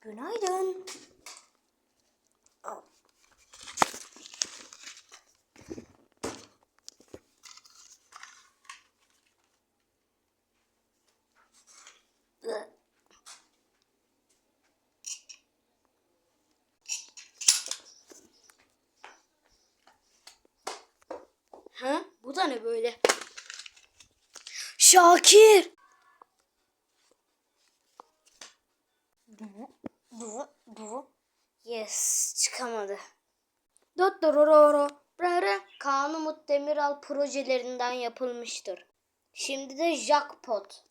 Günaydın. Ha? Bu da ne böyle? Şakir! Bu, bu. Yes, çıkamadı. Dottororo, rara, Kaan Umut Demiral projelerinden yapılmıştır. Şimdi de jackpot.